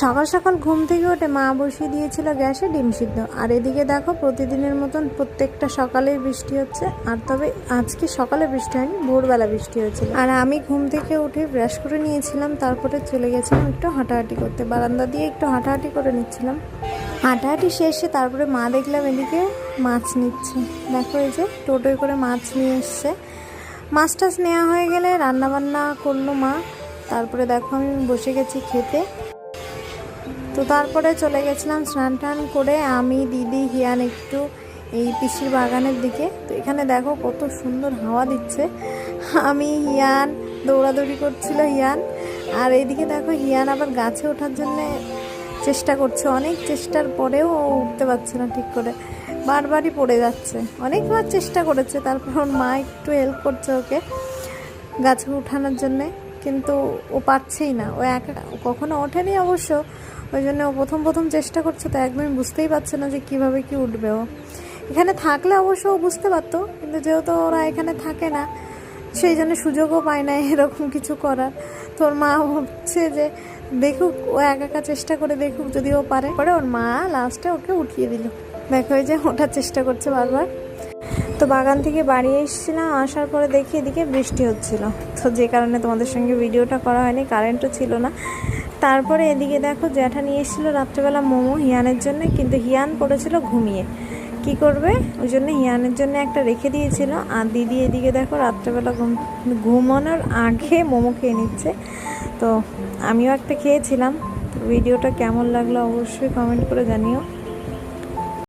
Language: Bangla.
সকাল সকাল ঘুম থেকে উঠে মা বসিয়ে দিয়েছিল গ্যাসে ডিম সিদ্ধ। আর এদিকে দেখো প্রতিদিনের মতন প্রত্যেকটা সকালেই বৃষ্টি হচ্ছে। আর তবে আজকে সকালে বৃষ্টি হয়নি, ভোরবেলা বৃষ্টি হয়েছিল। আর আমি ঘুম থেকে উঠে ব্রাশ করে নিয়েছিলাম, তারপরে চলে গেছিলাম একটু হাঁটাহাঁটি করতে। বারান্দা দিয়ে একটু হাঁটাহাঁটি করে নিচ্ছিলাম। হাঁটাহাঁটি শেষে তারপরে মা দেখলাম এদিকে মাছ নিচ্ছে। দেখো এই যে টোটোয় করে মাছ নিয়ে এসছে। মাছ টাছ নেওয়া হয়ে গেলে রান্নাবান্না করল মা। তারপরে দেখো আমি বসে গেছি খেতে। তো তারপরে চলে গেছিলাম স্নান টান করে, আমি, দিদি, হিয়ান একটু এই পিসির বাগানের দিকে। তো এখানে দেখো কত সুন্দর হাওয়া দিচ্ছে। আমি, হিয়ান, দৌড়াদৌড়ি করছিল হিয়ান। আর এইদিকে দেখো হিয়ান আবার গাছে ওঠার জন্যে চেষ্টা করছে। অনেক চেষ্টার পরেও ও উঠতে পারছে না ঠিক করে। বারবারই পড়ে যাচ্ছে। অনেকবার চেষ্টা করেছে, তারপর ওর মা একটু হেল্প করছে ওকে গাছে উঠানোর জন্যে। কিন্তু ও পাচ্ছেই না। ও একা কখনো ওঠেনি অবশ্য। ওই জন্য ও প্রথম প্রথম চেষ্টা করছে, তো একদমই বুঝতেই পারছে না যে কীভাবে কি উঠবে ও। এখানে থাকলে অবশ্য ও বুঝতে পারতো, কিন্তু যেহেতু ওরা এখানে থাকে না, সেই জন্য সুযোগও পায় না এরকম কিছু করার। তোর মা হচ্ছে যে দেখুক, ও একা একা চেষ্টা করে দেখুক যদি ও পারে। পরে ওর মা লাস্টে ওকে উঠিয়ে দিল। দেখো যে ওঠার চেষ্টা করছে বারবার। তো বাগান থেকে বাড়ি এসেছিলাম, আসার পরে দেখি এদিকে বৃষ্টি হচ্ছিল। তো যে কারণে তোমাদের সঙ্গে ভিডিওটা করা হয়নি, কারেন্টও ছিল না। তারপরে এদিকে দেখো জ্যাঠা নিয়ে এসেছিল রাত্রেবেলা মোমো হিয়ানের জন্য, কিন্তু হিয়ান পড়েছিল ঘুমিয়ে। কি করবে? ওই জন্য হিয়ানের জন্য একটা রেখে দিয়েছিল। আর দিদি এদিকে দেখো রাত্রেবেলা ঘুম, ঘুমানোর আগে মোমো খেয়ে নিচ্ছে। তো আমিও একটা খেয়েছিলাম। ভিডিওটা কেমন লাগল অবশ্যই কমেন্ট করে জানিও।